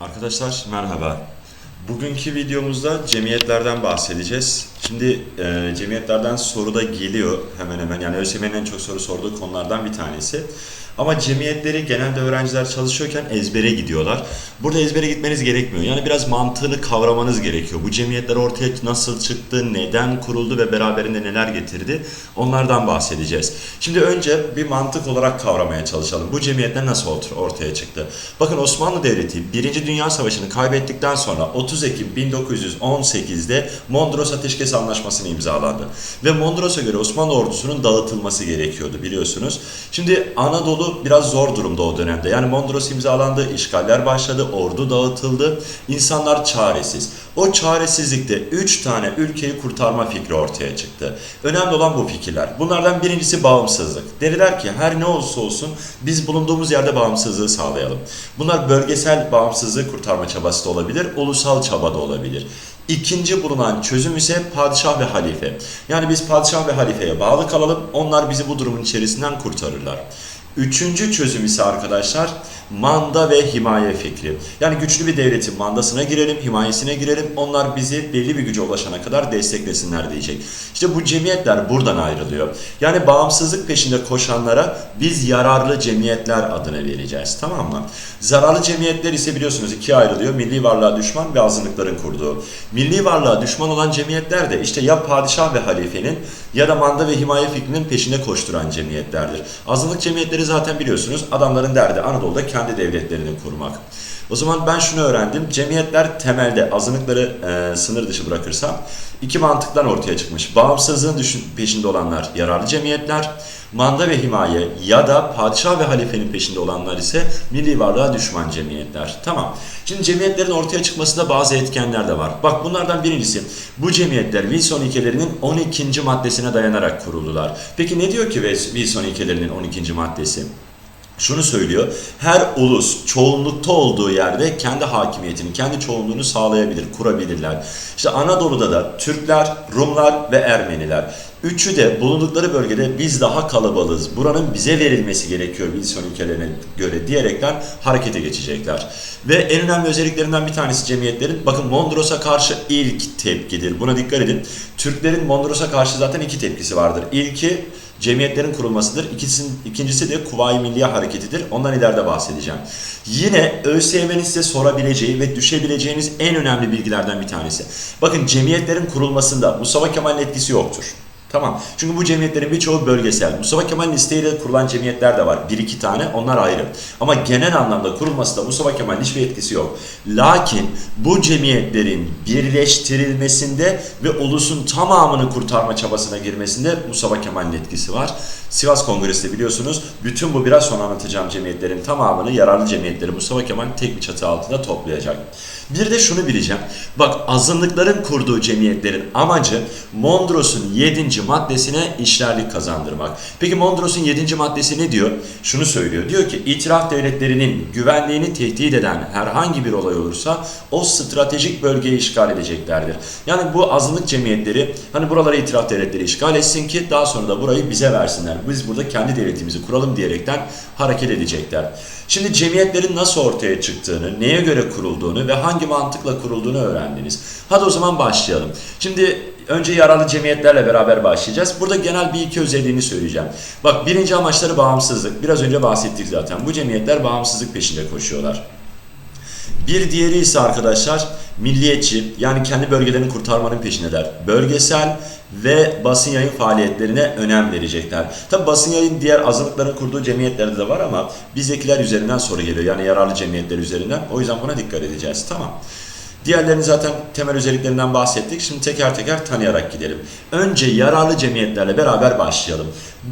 Arkadaşlar merhaba. Bugünkü videomuzda cemiyetlerden bahsedeceğiz. Şimdi e, cemiyetlerden soru da geliyor hemen hemen. Yani ÖSYM'nin en çok soru sorduğu konulardan bir tanesi. Ama cemiyetleri genelde öğrenciler çalışıyorken ezbere gidiyorlar. Burada ezbere gitmeniz gerekmiyor. Yani biraz mantığını kavramanız gerekiyor. Bu cemiyetler ortaya nasıl çıktı, neden kuruldu ve beraberinde neler getirdi onlardan bahsedeceğiz. Şimdi önce bir mantık olarak kavramaya çalışalım. Bu cemiyetler nasıl ort- ortaya çıktı? Bakın Osmanlı Devleti 1. Dünya Savaşı'nı kaybettikten sonra 30 Ekim 1918'de Mondros Ateşkes Anlaşması'nı imzalandı. Ve Mondros'a göre Osmanlı ordusunun dağıtılması gerekiyordu biliyorsunuz. Şimdi Anadolu biraz zor durumda o dönemde. Yani Mondros imzalandı, işgaller başladı, ordu dağıtıldı. İnsanlar çaresiz. O çaresizlikte 3 tane ülkeyi kurtarma fikri ortaya çıktı. Önemli olan bu fikirler. Bunlardan birincisi bağımsızlık. Dediler ki her ne olursa olsun biz bulunduğumuz yerde bağımsızlığı sağlayalım. Bunlar bölgesel bağımsızlığı kurtarma çabası da olabilir, ulusal çaba da olabilir. İkinci bulunan çözüm ise padişah ve halife. Yani biz padişah ve halifeye bağlı kalalım, onlar bizi bu durumun içerisinden kurtarırlar. Üçüncü çözüm ise arkadaşlar manda ve himaye fikri. Yani güçlü bir devletin mandasına girelim, himayesine girelim. Onlar bizi belli bir güce ulaşana kadar desteklesinler diyecek. İşte bu cemiyetler buradan ayrılıyor. Yani bağımsızlık peşinde koşanlara biz yararlı cemiyetler adını vereceğiz. Tamam mı? Zararlı cemiyetler ise biliyorsunuz ikiye ayrılıyor. Milli varlığa düşman ve azınlıkların kurduğu. Milli varlığa düşman olan cemiyetler de işte ya padişah ve halifenin ya da manda ve himaye fikrinin peşinde koşturan cemiyetlerdir. Azınlık cemiyetleri zaten biliyorsunuz adamların derdi Anadolu'da kendi devletlerini kurmak. O zaman ben şunu öğrendim. Cemiyetler temelde azınlıkları e, sınır dışı bırakırsam iki mantıktan ortaya çıkmış. Bağımsızlığın düşün, peşinde olanlar yararlı cemiyetler, manda ve himaye ya da padişah ve halifenin peşinde olanlar ise milli varlığa düşman cemiyetler. Tamam. Şimdi cemiyetlerin ortaya çıkmasında bazı etkenler de var. Bak bunlardan birincisi bu cemiyetler Wilson ilkelerinin 12. maddesine dayanarak kuruldular. Peki ne diyor ki Wilson ilkelerinin 12. maddesi? Şunu söylüyor. Her ulus çoğunlukta olduğu yerde kendi hakimiyetini, kendi çoğunluğunu sağlayabilir, kurabilirler. İşte Anadolu'da da Türkler, Rumlar ve Ermeniler. Üçü de bulundukları bölgede biz daha kalabalığız. Buranın bize verilmesi gerekiyor Wilson ülkelerine göre diyerekten harekete geçecekler. Ve en önemli özelliklerinden bir tanesi cemiyetlerin bakın Mondros'a karşı ilk tepkidir. Buna dikkat edin. Türklerin Mondros'a karşı zaten iki tepkisi vardır. İlki cemiyetlerin kurulmasıdır. İkincisi, ikincisi de Kuvayi Milliye Hareketi'dir. Ondan ileride bahsedeceğim. Yine ÖSYM'nin size sorabileceği ve düşebileceğiniz en önemli bilgilerden bir tanesi. Bakın cemiyetlerin kurulmasında Mustafa Kemal'in etkisi yoktur. Tamam. Çünkü bu cemiyetlerin birçoğu bölgesel. Mustafa Kemal'in isteğiyle kurulan cemiyetler de var. Bir iki tane onlar ayrı. Ama genel anlamda kurulmasında Mustafa Kemal'in hiçbir etkisi yok. Lakin bu cemiyetlerin birleştirilmesinde ve ulusun tamamını kurtarma çabasına girmesinde Mustafa Kemal'in etkisi var. Sivas Kongresi'nde biliyorsunuz bütün bu biraz sonra anlatacağım cemiyetlerin tamamını yararlı cemiyetleri Mustafa Kemal tek bir çatı altında toplayacak. Bir de şunu bileceğim. Bak azınlıkların kurduğu cemiyetlerin amacı Mondros'un 7. maddesine işlerlik kazandırmak. Peki Mondros'un 7. maddesi ne diyor? Şunu söylüyor. Diyor ki itiraf devletlerinin güvenliğini tehdit eden herhangi bir olay olursa o stratejik bölgeyi işgal edeceklerdir. Yani bu azınlık cemiyetleri hani buralara itiraf devletleri işgal etsin ki daha sonra da burayı bize versinler. Biz burada kendi devletimizi kuralım diyerekten hareket edecekler. Şimdi cemiyetlerin nasıl ortaya çıktığını, neye göre kurulduğunu ve hangi mantıkla kurulduğunu öğrendiniz. Hadi o zaman başlayalım. Şimdi önce yararlı cemiyetlerle beraber başlayacağız. Burada genel bir iki özelliğini söyleyeceğim. Bak birinci amaçları bağımsızlık. Biraz önce bahsettik zaten. Bu cemiyetler bağımsızlık peşinde koşuyorlar. Bir diğeri ise arkadaşlar milliyetçi yani kendi bölgelerini kurtarmanın peşindeler. Bölgesel ve basın yayın faaliyetlerine önem verecekler. Tabi basın yayın diğer azınlıkların kurduğu cemiyetlerde de var ama bizdekiler üzerinden soru geliyor. Yani yararlı cemiyetler üzerinden. O yüzden buna dikkat edeceğiz. Tamam. Diğerlerini zaten temel özelliklerinden bahsettik. Şimdi teker teker tanıyarak gidelim. Önce yararlı cemiyetlerle beraber başlayalım.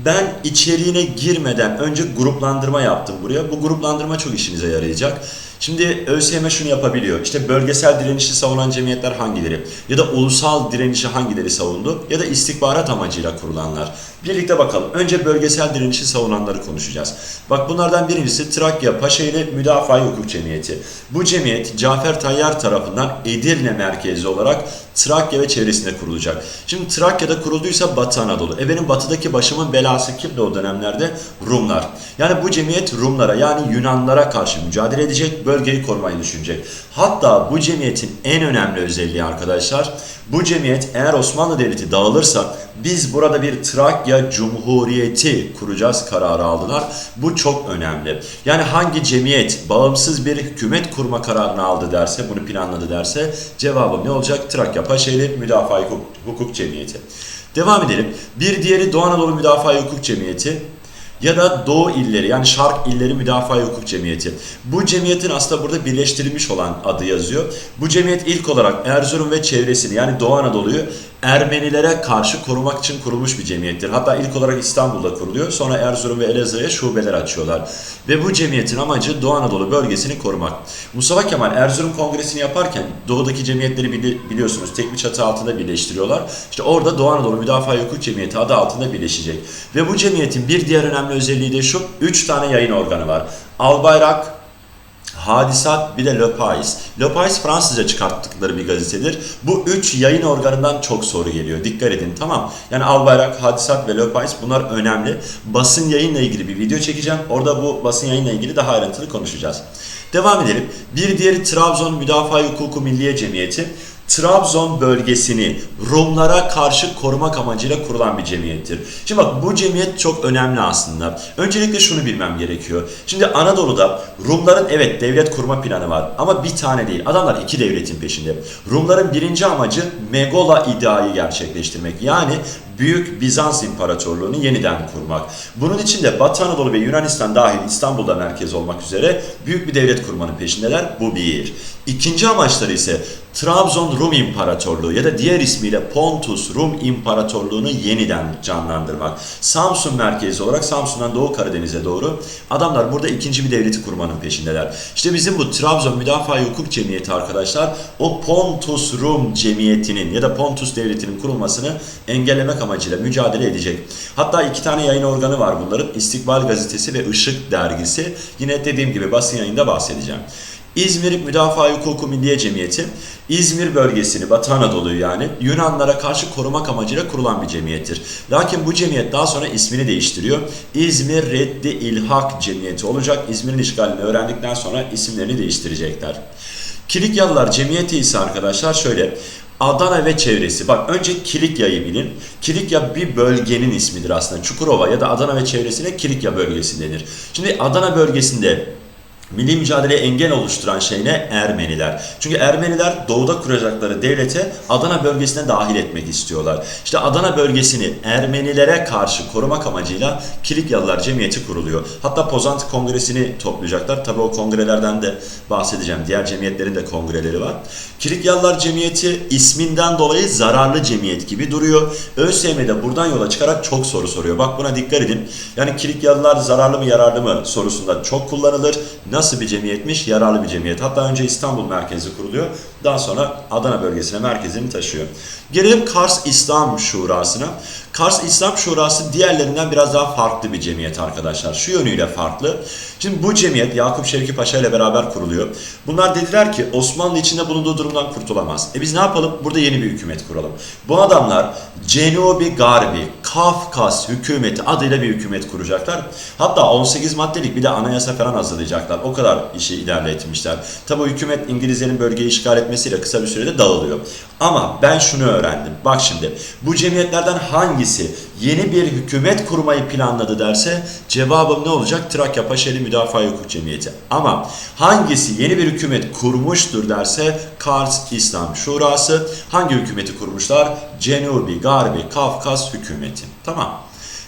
Ben içeriğine girmeden önce gruplandırma yaptım buraya. Bu gruplandırma çok işinize yarayacak. Şimdi ÖSYM şunu yapabiliyor. İşte bölgesel direnişi savunan cemiyetler hangileri? Ya da ulusal direnişi hangileri savundu? Ya da istihbarat amacıyla kurulanlar. Birlikte bakalım. Önce bölgesel direnişi savunanları konuşacağız. Bak bunlardan birincisi Trakya Paşaeli Müdafaa Hukuk Cemiyeti. Bu cemiyet Cafer Tayyar tarafından Edirne merkezli olarak Trakya ve çevresinde kurulacak. Şimdi Trakya'da kurulduysa Batı Anadolu. E benim batıdaki başımın belası kimdi o dönemlerde? Rumlar. Yani bu cemiyet Rumlara yani Yunanlara karşı mücadele edecek, bölgeyi korumayı düşünecek. Hatta bu cemiyetin en önemli özelliği arkadaşlar, bu cemiyet eğer Osmanlı Devleti dağılırsa biz burada bir Trakya Cumhuriyeti kuracağız kararı aldılar. Bu çok önemli. Yani hangi cemiyet bağımsız bir hükümet kurma kararını aldı derse, bunu planladı derse cevabım ne olacak? Trakya Paşaeli Müdafaa Hukuk, Hukuk Cemiyeti. Devam edelim. Bir diğeri Doğu Anadolu Müdafaa Hukuk Cemiyeti ya da Doğu illeri yani Şark illeri Müdafaa Hukuk Cemiyeti. Bu cemiyetin aslında burada birleştirilmiş olan adı yazıyor. Bu cemiyet ilk olarak Erzurum ve çevresini yani Doğu Anadolu'yu Ermenilere karşı korumak için kurulmuş bir cemiyettir. Hatta ilk olarak İstanbul'da kuruluyor. Sonra Erzurum ve Elazığ'a şubeler açıyorlar. Ve bu cemiyetin amacı Doğu Anadolu bölgesini korumak. Mustafa Kemal Erzurum Kongresi'ni yaparken doğudaki cemiyetleri bili- biliyorsunuz tek bir çatı altında birleştiriyorlar. İşte orada Doğu Anadolu Müdafaa Hukuk Cemiyeti adı altında birleşecek. Ve bu cemiyetin bir diğer önemli özelliği de şu. Üç tane yayın organı var. Albayrak, Hadisat bir de Le Pais. Le Pais Fransızca çıkarttıkları bir gazetedir. Bu üç yayın organından çok soru geliyor. Dikkat edin tamam. Yani Albayrak, Hadisat ve Le Pais bunlar önemli. Basın yayınla ilgili bir video çekeceğim. Orada bu basın yayınla ilgili daha ayrıntılı konuşacağız. Devam edelim. Bir diğeri Trabzon Müdafaa Hukuku Milliye Cemiyeti. Trabzon bölgesini Rumlara karşı korumak amacıyla kurulan bir cemiyettir. Şimdi bak bu cemiyet çok önemli aslında. Öncelikle şunu bilmem gerekiyor. Şimdi Anadolu'da Rumların evet devlet kurma planı var ama bir tane değil. Adamlar iki devletin peşinde. Rumların birinci amacı Megola ideayı gerçekleştirmek. Yani Büyük Bizans İmparatorluğunu yeniden kurmak. Bunun için de Batı Anadolu ve Yunanistan dahil İstanbul'da merkez olmak üzere büyük bir devlet kurmanın peşindeler. Bu bir. İkinci amaçları ise Trabzon Rum İmparatorluğu ya da diğer ismiyle Pontus Rum İmparatorluğunu yeniden canlandırmak. Samsun merkezi olarak Samsun'dan Doğu Karadeniz'e doğru adamlar burada ikinci bir devleti kurmanın peşindeler. İşte bizim bu Trabzon Müdafaa Hukuk Cemiyeti arkadaşlar o Pontus Rum Cemiyeti'nin ya da Pontus Devleti'nin kurulmasını engellemek amacıyla mücadele edecek. Hatta iki tane yayın organı var bunların. İstikbal Gazetesi ve Işık Dergisi. Yine dediğim gibi basın yayında bahsedeceğim. İzmir Müdafaa Hukuku Milliye Cemiyeti, İzmir bölgesini, Batı Anadolu'yu yani Yunanlara karşı korumak amacıyla kurulan bir cemiyettir. Lakin bu cemiyet daha sonra ismini değiştiriyor. İzmir Reddi İlhak Cemiyeti olacak. İzmir'in işgalini öğrendikten sonra isimlerini değiştirecekler. Kilikyalılar Cemiyeti ise arkadaşlar şöyle. Adana ve çevresi. Bak önce Kilikya'yı bilin. Kilikya bir bölgenin ismidir aslında. Çukurova ya da Adana ve çevresine Kilikya bölgesi denir. Şimdi Adana bölgesinde Milli mücadeleye engel oluşturan şey ne? Ermeniler. Çünkü Ermeniler doğuda kuracakları devlete Adana bölgesine dahil etmek istiyorlar. İşte Adana bölgesini Ermenilere karşı korumak amacıyla Kilikyalılar Cemiyeti kuruluyor. Hatta Pozantı Kongresi'ni toplayacaklar. Tabi o kongrelerden de bahsedeceğim. Diğer cemiyetlerin de kongreleri var. Kilikyalılar Cemiyeti isminden dolayı zararlı cemiyet gibi duruyor. ÖSYM'de buradan yola çıkarak çok soru soruyor. Bak buna dikkat edin. Yani Kilikyalılar zararlı mı yararlı mı sorusunda çok kullanılır. Nasıl bir cemiyetmiş? Yararlı bir cemiyet. Hatta önce İstanbul merkezi kuruluyor. Daha sonra Adana bölgesine merkezini taşıyor. Gelelim Kars İslam Şurası'na. Kars İslam Şurası diğerlerinden biraz daha farklı bir cemiyet arkadaşlar. Şu yönüyle farklı. Şimdi bu cemiyet Yakup Şevki Paşa ile beraber kuruluyor. Bunlar dediler ki Osmanlı içinde bulunduğu durumdan kurtulamaz. E biz ne yapalım? Burada yeni bir hükümet kuralım. Bu adamlar Cenubi Garbi, Kafkas hükümeti adıyla bir hükümet kuracaklar. Hatta 18 maddelik bir de anayasa falan hazırlayacaklar. O kadar işi ilerletmişler. Tabi o hükümet İngilizlerin bölgeyi işgal etmesiyle kısa bir sürede dağılıyor. Ama ben şunu öğrendim. Bak şimdi bu cemiyetlerden hangisi yeni bir hükümet kurmayı planladı derse cevabım ne olacak? Trakya Paşeli Müdafaa Hukuk Cemiyeti. Ama hangisi yeni bir hükümet kurmuştur derse Kars İslam Şurası. Hangi hükümeti kurmuşlar? Cenubi, Garbi, Kafkas hükümeti. Tamam.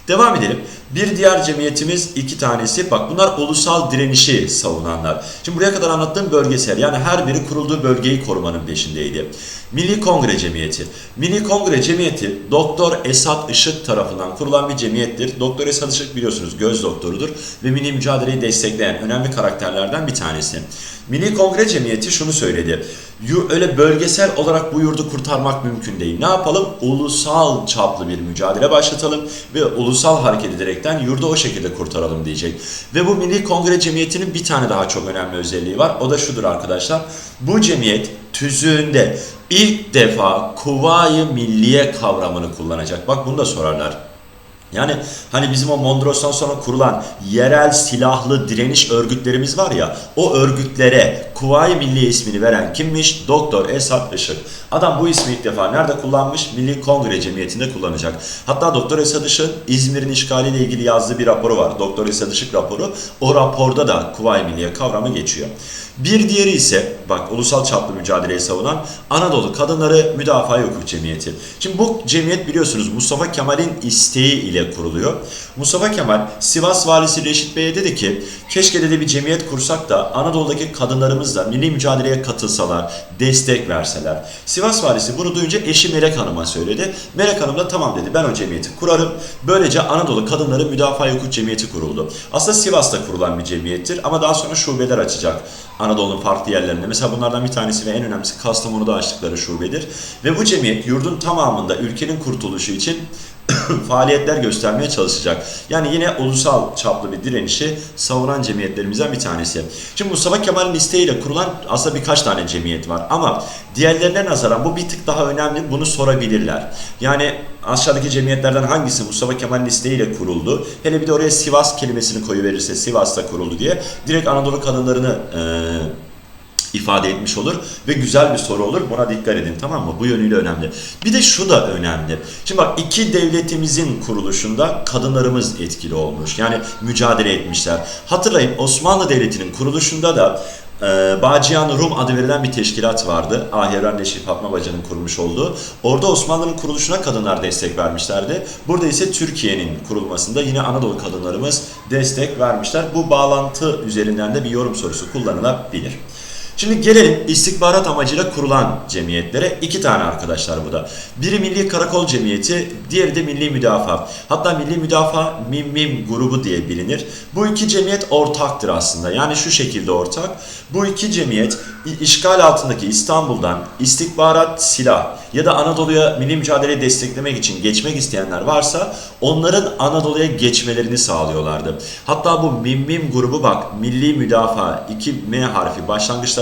Devam edelim. Bir diğer cemiyetimiz iki tanesi. Bak bunlar ulusal direnişi savunanlar. Şimdi buraya kadar anlattığım bölgesel yani her biri kurulduğu bölgeyi korumanın peşindeydi. Milli Kongre Cemiyeti. Milli Kongre Cemiyeti Doktor Esat Işık tarafından kurulan bir cemiyettir. Doktor Esat Işık biliyorsunuz göz doktorudur ve milli mücadeleyi destekleyen önemli karakterlerden bir tanesi. Milli Kongre Cemiyeti şunu söyledi. öyle bölgesel olarak bu yurdu kurtarmak mümkün değil. Ne yapalım? Ulusal çaplı bir mücadele başlatalım ve ulusal hareket ederekten yurdu o şekilde kurtaralım diyecek. Ve bu Milli Kongre Cemiyeti'nin bir tane daha çok önemli özelliği var. O da şudur arkadaşlar. Bu cemiyet tüzüğünde ilk defa Kuvayi Milliye kavramını kullanacak. Bak bunu da sorarlar. Yani hani bizim o Mondros'tan sonra kurulan yerel silahlı direniş örgütlerimiz var ya o örgütlere Kuvayi Milliye ismini veren kimmiş? Doktor Esat Işık. Adam bu ismi ilk defa nerede kullanmış? Milli Kongre Cemiyeti'nde kullanacak. Hatta Doktor Esat Işık'ın İzmir'in işgaliyle ilgili yazdığı bir raporu var. Doktor Esat Işık raporu. O raporda da Kuvayi Milliye kavramı geçiyor. Bir diğeri ise bak ulusal çaplı mücadeleyi savunan Anadolu Kadınları Müdafaa Hukuk Cemiyeti. Şimdi bu cemiyet biliyorsunuz Mustafa Kemal'in isteği ile kuruluyor. Mustafa Kemal Sivas valisi Reşit Bey'e dedi ki keşke dedi bir cemiyet kursak da Anadolu'daki kadınlarımız da milli mücadeleye katılsalar, destek verseler. Sivas valisi bunu duyunca eşi Melek Hanım'a söyledi. Melek Hanım da tamam dedi ben o cemiyeti kurarım. Böylece Anadolu Kadınları Müdafaa Hukuk Cemiyeti kuruldu. Aslında Sivas'ta kurulan bir cemiyettir ama daha sonra şubeler açacak. Anadolu'nun farklı yerlerinde. Mesela bunlardan bir tanesi ve en önemlisi Kastamonu'da açtıkları şubedir. Ve bu cemiyet yurdun tamamında ülkenin kurtuluşu için faaliyetler göstermeye çalışacak. Yani yine ulusal çaplı bir direnişi savunan cemiyetlerimizden bir tanesi. Şimdi Mustafa Kemal'in isteğiyle kurulan aslında birkaç tane cemiyet var ama diğerlerine nazaran bu bir tık daha önemli. Bunu sorabilirler. Yani aşağıdaki cemiyetlerden hangisi Mustafa Kemal'in isteğiyle kuruldu? Hele bir de oraya Sivas kelimesini koyuverirse Sivas'ta kuruldu diye direkt Anadolu kadınlarını eee ifade etmiş olur ve güzel bir soru olur. Buna dikkat edin tamam mı? Bu yönüyle önemli. Bir de şu da önemli. Şimdi bak iki devletimizin kuruluşunda kadınlarımız etkili olmuş. Yani mücadele etmişler. Hatırlayın Osmanlı Devleti'nin kuruluşunda da e, Bağcıyan Rum adı verilen bir teşkilat vardı. Ahirran Neşi Fatma Bacı'nın kurmuş olduğu. Orada Osmanlı'nın kuruluşuna kadınlar destek vermişlerdi. Burada ise Türkiye'nin kurulmasında yine Anadolu kadınlarımız destek vermişler. Bu bağlantı üzerinden de bir yorum sorusu kullanılabilir. Şimdi gelelim istihbarat amacıyla kurulan cemiyetlere. iki tane arkadaşlar bu da. Biri Milli Karakol Cemiyeti, diğeri de Milli Müdafaa. Hatta Milli Müdafaa Mim Mim grubu diye bilinir. Bu iki cemiyet ortaktır aslında. Yani şu şekilde ortak. Bu iki cemiyet işgal altındaki İstanbul'dan istihbarat, silah ya da Anadolu'ya milli mücadeleyi desteklemek için geçmek isteyenler varsa onların Anadolu'ya geçmelerini sağlıyorlardı. Hatta bu Mim Mim grubu bak Milli Müdafaa 2 M harfi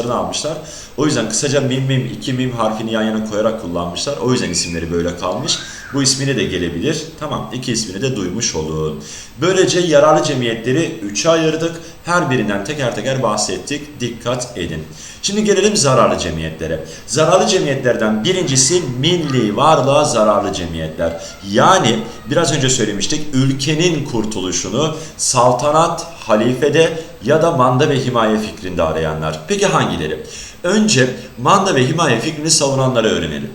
başlangıçlarını almışlar. O yüzden kısaca Mim Mim 2 Mim harfini yan yana koyarak kullanmışlar. O yüzden isimleri böyle kalmış. Bu ismini de gelebilir. Tamam iki ismini de duymuş olun. Böylece yararlı cemiyetleri 3'e ayırdık. Her birinden teker teker bahsettik. Dikkat edin. Şimdi gelelim zararlı cemiyetlere. Zararlı cemiyetlerden birincisi milli varlığa zararlı cemiyetler. Yani biraz önce söylemiştik ülkenin kurtuluşunu saltanat, halifede ya da manda ve himaye fikrinde arayanlar. Peki hangileri? Önce manda ve himaye fikrini savunanları öğrenelim.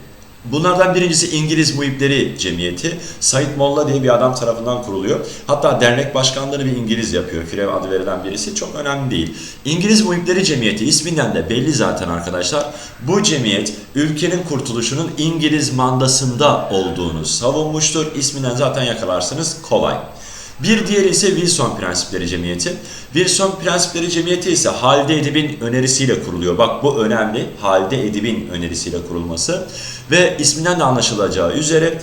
Bunlardan birincisi İngiliz Muhipleri Cemiyeti. Said Molla diye bir adam tarafından kuruluyor. Hatta dernek başkanlığını bir İngiliz yapıyor. Firev adı verilen birisi. Çok önemli değil. İngiliz Muhipleri Cemiyeti isminden de belli zaten arkadaşlar. Bu cemiyet ülkenin kurtuluşunun İngiliz mandasında olduğunu savunmuştur. İsminden zaten yakalarsınız kolay. Bir diğeri ise Wilson Prensipleri Cemiyeti. Wilson Prensipleri Cemiyeti ise Halide Edip'in önerisiyle kuruluyor. Bak bu önemli. Halide Edip'in önerisiyle kurulması. Ve isminden de anlaşılacağı üzere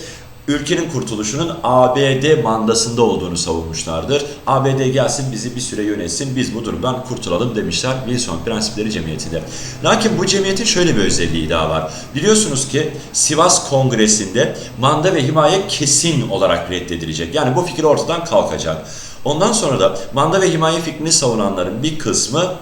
ülkenin kurtuluşunun ABD mandasında olduğunu savunmuşlardır. ABD gelsin bizi bir süre yönetsin, biz bu durumdan kurtulalım demişler Wilson Prensipleri Cemiyeti'nde. Lakin bu cemiyetin şöyle bir özelliği daha var. Biliyorsunuz ki Sivas Kongresi'nde manda ve himaye kesin olarak reddedilecek. Yani bu fikir ortadan kalkacak. Ondan sonra da manda ve himaye fikrini savunanların bir kısmı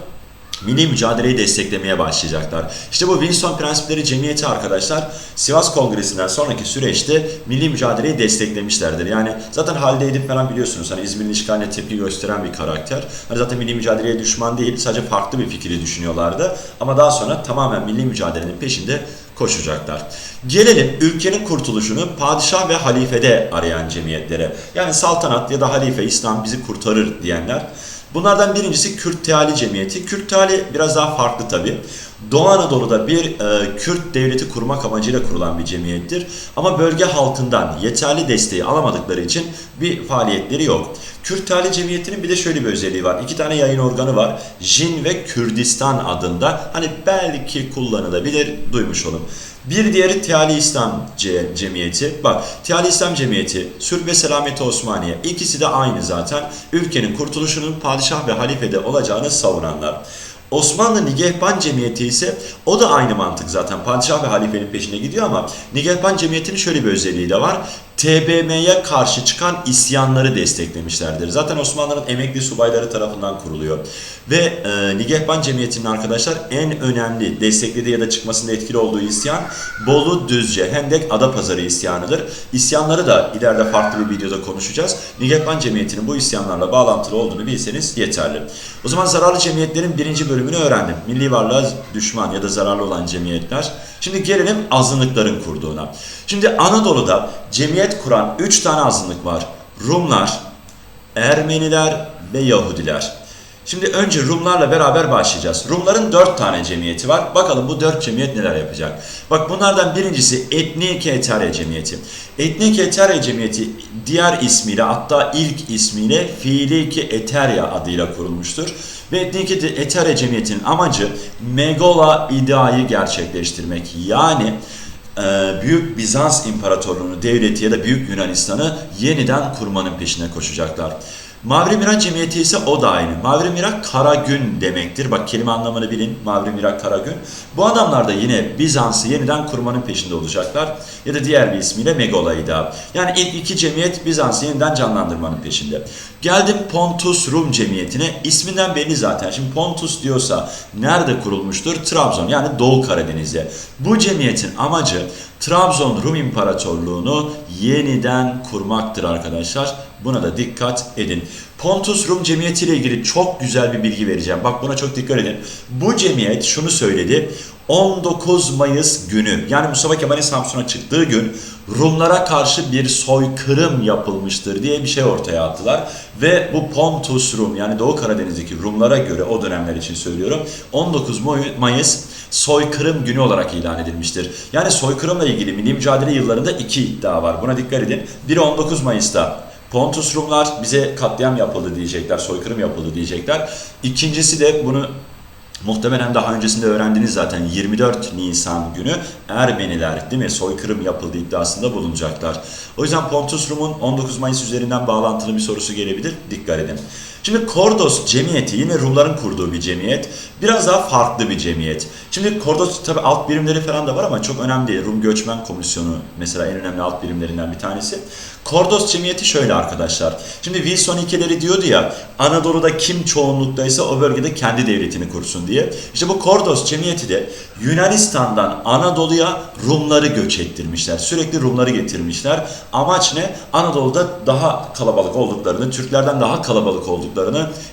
milli mücadeleyi desteklemeye başlayacaklar. İşte bu Wilson Prensipleri Cemiyeti arkadaşlar Sivas Kongresi'nden sonraki süreçte milli mücadeleyi desteklemişlerdir. Yani zaten Halide Edip falan biliyorsunuz hani İzmir'in işgaline tepki gösteren bir karakter. Hani zaten milli mücadeleye düşman değil sadece farklı bir fikri düşünüyorlardı. Ama daha sonra tamamen milli mücadelenin peşinde koşacaklar. Gelelim ülkenin kurtuluşunu padişah ve halifede arayan cemiyetlere. Yani saltanat ya da halife İslam bizi kurtarır diyenler. Bunlardan birincisi Kürt Teali Cemiyeti. Kürt Teali biraz daha farklı tabii. Doğu Anadolu'da bir e, Kürt devleti kurmak amacıyla kurulan bir cemiyettir. Ama bölge halkından yeterli desteği alamadıkları için bir faaliyetleri yok. Kürt Teali Cemiyeti'nin bir de şöyle bir özelliği var. İki tane yayın organı var. Jin ve Kürdistan adında. Hani belki kullanılabilir, duymuş olun. Bir diğeri Teali İslam Ce- Cemiyeti. Bak Teali İslam Cemiyeti, Sülh ve Selameti Osmaniye. İkisi de aynı zaten. Ülkenin kurtuluşunun padişah ve halifede olacağını savunanlar. Osmanlı Nigehban Cemiyeti ise o da aynı mantık zaten. Padişah ve halifenin peşine gidiyor ama Nigehban Cemiyeti'nin şöyle bir özelliği de var. TBM'ye karşı çıkan isyanları desteklemişlerdir. Zaten Osmanlı'nın emekli subayları tarafından kuruluyor. Ve e, Nigehban Cemiyeti'nin arkadaşlar en önemli desteklediği ya da çıkmasında etkili olduğu isyan Bolu Düzce Hendek Adapazarı isyanıdır. İsyanları da ileride farklı bir videoda konuşacağız. Nigehban Cemiyeti'nin bu isyanlarla bağlantılı olduğunu bilseniz yeterli. O zaman zararlı cemiyetlerin birinci bölümünü öğrendim. Milli varlığa düşman ya da zararlı olan cemiyetler. Şimdi gelelim azınlıkların kurduğuna. Şimdi Anadolu'da cemiyet kuran 3 tane azınlık var. Rumlar, Ermeniler ve Yahudiler. Şimdi önce Rumlarla beraber başlayacağız. Rumların 4 tane cemiyeti var. Bakalım bu 4 cemiyet neler yapacak. Bak bunlardan birincisi Etnike Eterya Cemiyeti. Etnike Eterya Cemiyeti diğer ismiyle hatta ilk ismiyle Fiiliki Eterya adıyla kurulmuştur. Ve Etnike Eterya Cemiyeti'nin amacı Megola iddiayı gerçekleştirmek. Yani e, Büyük Bizans İmparatorluğunu, devleti ya da Büyük Yunanistan'ı yeniden kurmanın peşine koşacaklar. Mavri Mirak Cemiyeti ise o da aynı. Mavri Mirak kara gün demektir. Bak kelime anlamını bilin. Mavri Mirak kara gün. Bu adamlar da yine Bizans'ı yeniden kurmanın peşinde olacaklar. Ya da diğer bir ismiyle Megolaida. Yani ilk iki cemiyet Bizans'ı yeniden canlandırmanın peşinde. Geldim Pontus Rum Cemiyeti'ne. İsminden belli zaten. Şimdi Pontus diyorsa nerede kurulmuştur? Trabzon yani Doğu Karadeniz'e. Bu cemiyetin amacı Trabzon Rum İmparatorluğunu yeniden kurmaktır arkadaşlar. Buna da dikkat edin. Pontus Rum Cemiyeti ile ilgili çok güzel bir bilgi vereceğim. Bak buna çok dikkat edin. Bu cemiyet şunu söyledi. 19 Mayıs günü yani Mustafa Kemal'in Samsun'a çıktığı gün Rumlara karşı bir soykırım yapılmıştır diye bir şey ortaya attılar. Ve bu Pontus Rum yani Doğu Karadeniz'deki Rumlara göre o dönemler için söylüyorum 19 Mayıs soykırım günü olarak ilan edilmiştir. Yani soykırımla ilgili milli mücadele yıllarında iki iddia var. Buna dikkat edin. Biri 19 Mayıs'ta Pontus Rumlar bize katliam yapıldı diyecekler, soykırım yapıldı diyecekler. İkincisi de bunu Muhtemelen daha öncesinde öğrendiniz zaten 24 Nisan günü Ermeniler değil mi soykırım yapıldı iddiasında bulunacaklar. O yüzden Pontus Rum'un 19 Mayıs üzerinden bağlantılı bir sorusu gelebilir. Dikkat edin. Şimdi Kordos cemiyeti yine Rumların kurduğu bir cemiyet. Biraz daha farklı bir cemiyet. Şimdi Kordos tabi alt birimleri falan da var ama çok önemli değil. Rum Göçmen Komisyonu mesela en önemli alt birimlerinden bir tanesi. Kordos cemiyeti şöyle arkadaşlar. Şimdi Wilson ilkeleri diyordu ya Anadolu'da kim çoğunluktaysa o bölgede kendi devletini kursun diye. İşte bu Kordos cemiyeti de Yunanistan'dan Anadolu'ya Rumları göç ettirmişler. Sürekli Rumları getirmişler. Amaç ne? Anadolu'da daha kalabalık olduklarını, Türklerden daha kalabalık olduklarını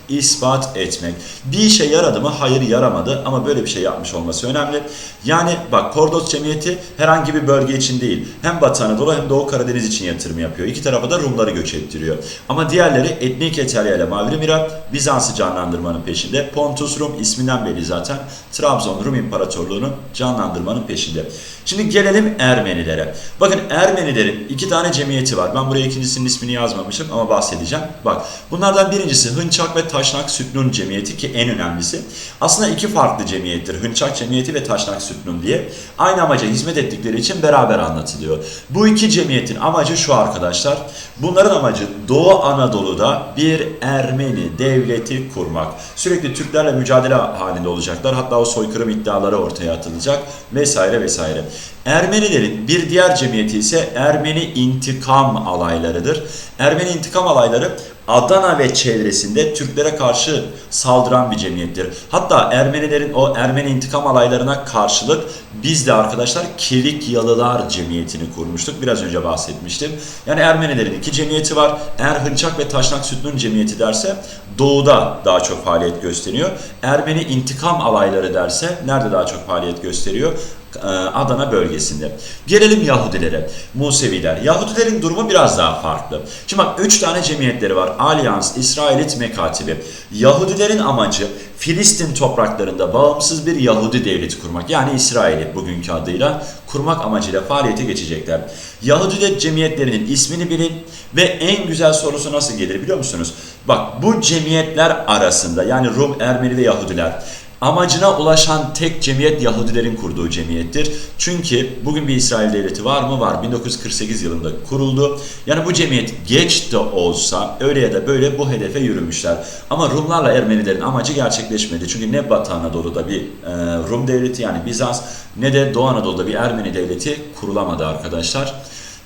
ispat etmek. Bir işe yaradı mı? Hayır yaramadı ama böyle bir şey yapmış olması önemli. Yani bak Kordos cemiyeti herhangi bir bölge için değil. Hem Batı Anadolu hem Doğu Karadeniz için yatırım yapıyor. İki tarafa da Rumları göç ettiriyor. Ama diğerleri etnik Eterya ile Mavri Mirak Bizans'ı canlandırmanın peşinde. Pontus Rum isminden belli zaten. Trabzon Rum İmparatorluğu'nu canlandırmanın peşinde. Şimdi gelelim Ermenilere. Bakın Ermenilerin iki tane cemiyeti var. Ben buraya ikincisinin ismini yazmamışım ama bahsedeceğim. Bak bunlardan birincisi Hınçak ve Taşnak Sütnun Cemiyeti ki en önemlisi. Aslında iki farklı cemiyettir. Hınçak Cemiyeti ve Taşnak Sütnun diye. Aynı amaca hizmet ettikleri için beraber anlatılıyor. Bu iki cemiyetin amacı şu arkadaşlar. Bunların amacı Doğu Anadolu'da bir Ermeni devleti kurmak. Sürekli Türklerle mücadele halinde olacaklar. Hatta o soykırım iddiaları ortaya atılacak vesaire vesaire. Ermenilerin bir diğer cemiyeti ise Ermeni intikam alaylarıdır. Ermeni intikam alayları Adana ve çevresinde Türklere karşı saldıran bir cemiyettir. Hatta Ermenilerin o Ermeni intikam alaylarına karşılık biz de arkadaşlar Kilik Yalılar Cemiyeti'ni kurmuştuk. Biraz önce bahsetmiştim. Yani Ermenilerin iki cemiyeti var. Eğer Hınçak ve Taşnak Sütnun Cemiyeti derse doğuda daha çok faaliyet gösteriyor. Ermeni intikam alayları derse nerede daha çok faaliyet gösteriyor? E, Adana bölgesinde. Gelelim Yahudilere, Museviler. Yahudilerin durumu biraz daha farklı. Şimdi bak 3 tane cemiyetleri var. Alyans, İsrailit Mekatibi. Yahudilerin amacı Filistin topraklarında bağımsız bir Yahudi devleti kurmak. Yani İsrail'i bugünkü adıyla kurmak amacıyla faaliyete geçecekler. Yahudi cemiyetlerinin ismini bilin ve en güzel sorusu nasıl gelir biliyor musunuz? Bak bu cemiyetler arasında yani Rum, Ermeni ve Yahudiler amacına ulaşan tek cemiyet Yahudilerin kurduğu cemiyettir. Çünkü bugün bir İsrail devleti var mı? Var. 1948 yılında kuruldu. Yani bu cemiyet geç de olsa öyle ya da böyle bu hedefe yürümüşler. Ama Rumlarla Ermenilerin amacı gerçekleşmedi. Çünkü ne Batı Anadolu'da bir e, Rum devleti yani Bizans ne de Doğu Anadolu'da bir Ermeni devleti kurulamadı arkadaşlar.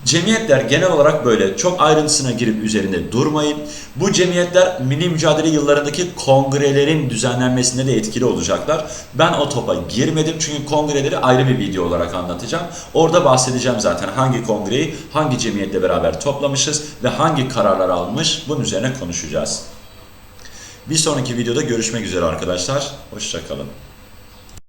Cemiyetler genel olarak böyle çok ayrıntısına girip üzerinde durmayın. Bu cemiyetler milli mücadele yıllarındaki kongrelerin düzenlenmesinde de etkili olacaklar. Ben o topa girmedim çünkü kongreleri ayrı bir video olarak anlatacağım. Orada bahsedeceğim zaten hangi kongreyi hangi cemiyetle beraber toplamışız ve hangi kararlar almış bunun üzerine konuşacağız. Bir sonraki videoda görüşmek üzere arkadaşlar. Hoşçakalın.